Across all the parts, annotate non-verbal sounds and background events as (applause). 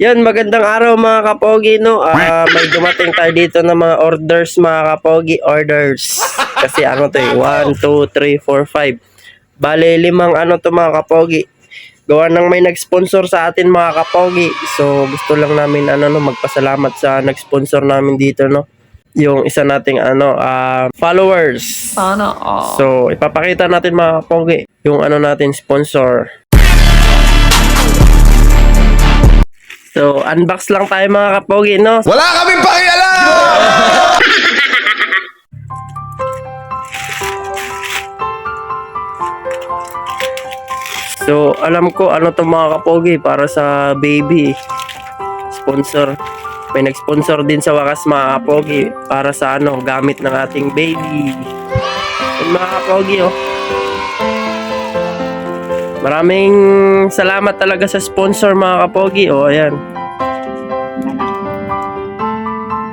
Yan, magandang araw mga kapogi, no? Ah, may dumating tayo dito ng mga orders, mga kapogi, orders. Kasi ano to eh, 1, 2, 3, 4, 5. Bale, limang ano to mga kapogi. Gawa ng may nag-sponsor sa atin mga kapogi. So, gusto lang namin ano, no, magpasalamat sa nag-sponsor namin dito, no? Yung isa nating ano, ah, followers. Sana all. So, ipapakita natin mga kapogi, yung ano natin sponsor. So, unbox lang tayo mga kapogi, no? Wala kaming pakialam! So, alam ko ano to mga kapogi para sa baby. Sponsor. May nag-sponsor din sa wakas mga kapogi para sa ano, gamit ng ating baby. Yung mga kapogi, oh. Maraming salamat talaga sa sponsor mga kapogi. Oh, ayan.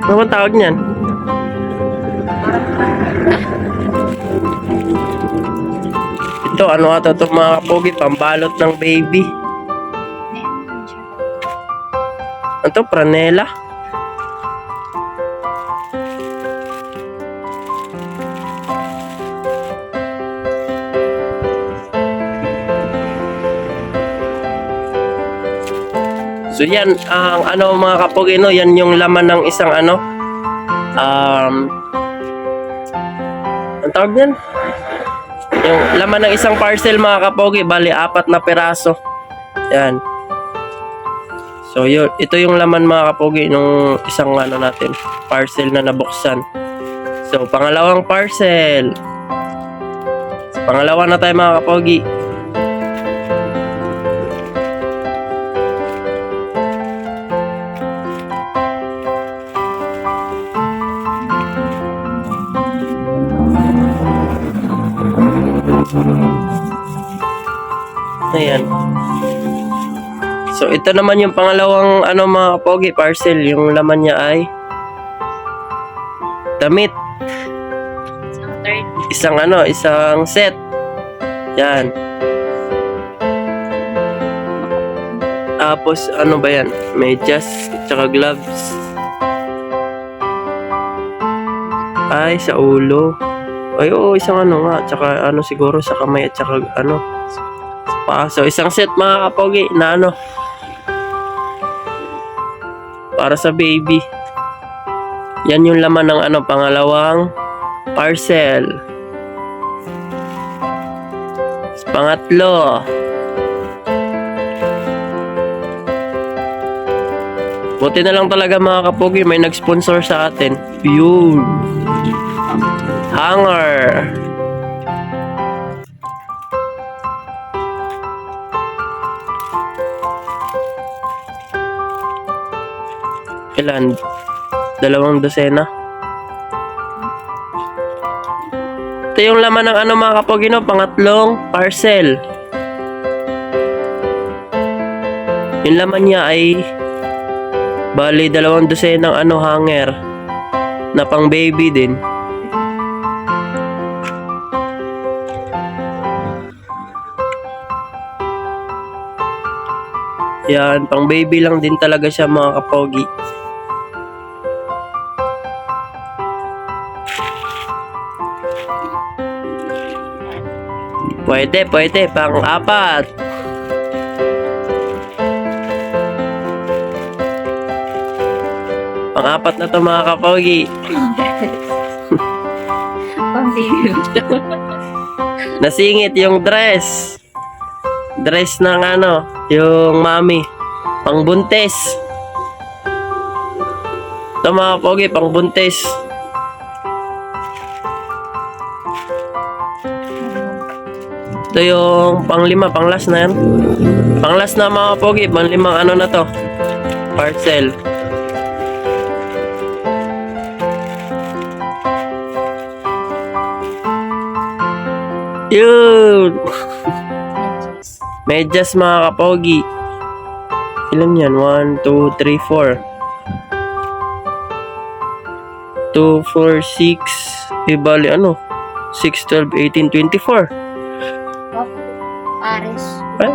Ano bang tawag niyan? Ito, ano ata ito mga kapogi? Pambalot ng baby. Ano to? Pranela? So yan, ang ano mga kapogi, no, yan yung laman ng isang ano, um, ang tawag yan? Yung laman ng isang parcel mga kapogi, bali apat na peraso. Yan. So yun, ito yung laman mga kapogi nung isang ano natin, parcel na nabuksan. So pangalawang parcel. Pangalawa na tayo mga kapogi. Ayan. So ito naman yung pangalawang ano mga kapogi parcel, yung laman niya ay damit. Isang ano, isang set. Yan. Tapos ano ba yan? Medyas, tsaka gloves. Ay, sa ulo. Ay, oo, isang ano nga. Tsaka ano siguro sa kamay at tsaka ano. Sa paa. So, isang set mga kapogi na ano. Para sa baby. Yan yung laman ng ano, pangalawang parcel. Pangatlo. Buti na lang talaga mga kapogi, may nag-sponsor sa atin. Yun. Hanger. Ilan? Dalawang dosena. Ito yung laman ng ano mga kapogi no, pangatlong parcel. Yung laman niya ay bali dalawang dosenang ano hanger na pang baby din. Yan, pang baby lang din talaga siya mga kapogi. Pwede, pwede. Pang apat. Pang apat na to mga kapogi. (laughs) Continue. (laughs) Nasingit yung dress. Dress ng ano, yung mami. Pang buntis. Ito mga pogi, pang buntis. Ito yung pang lima, pang last na yan. Pang last na mga pogi, pang limang ano na to. Parcel. Yun! (laughs) Medyas mga kapogi. Ilan yan? 1, 2, 3, 4. 2, 4, 6. Eh, bali ano? 6, 12, 18, 24. Pares. Ay.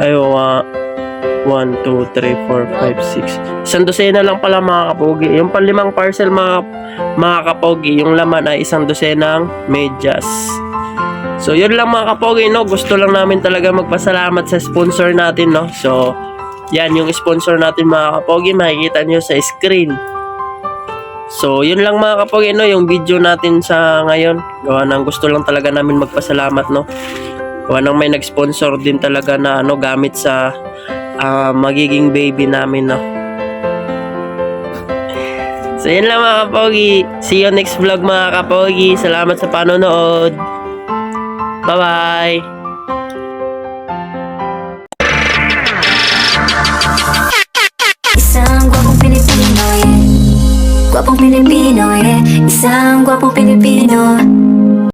Ayaw nga. 1, 2, 3, 4, 5, 6. Isang dosena lang pala mga kapogi. Yung panlimang parcel mga, mga kapogi, yung laman ay isang dosenang medyas. So, yun lang mga kapogi, no? Gusto lang namin talaga magpasalamat sa sponsor natin, no? So, yan yung sponsor natin mga kapogi. Makikita nyo sa screen. So, yun lang mga kapogi, no? Yung video natin sa ngayon. Gawa ng gusto lang talaga namin magpasalamat, no? Gawa ng may nag-sponsor din talaga na ano, gamit sa ah, magiging baby namin, no? So, yun lang mga kapogi. See you next vlog mga kapogi. Salamat sa panonood. Bye-bye! Isang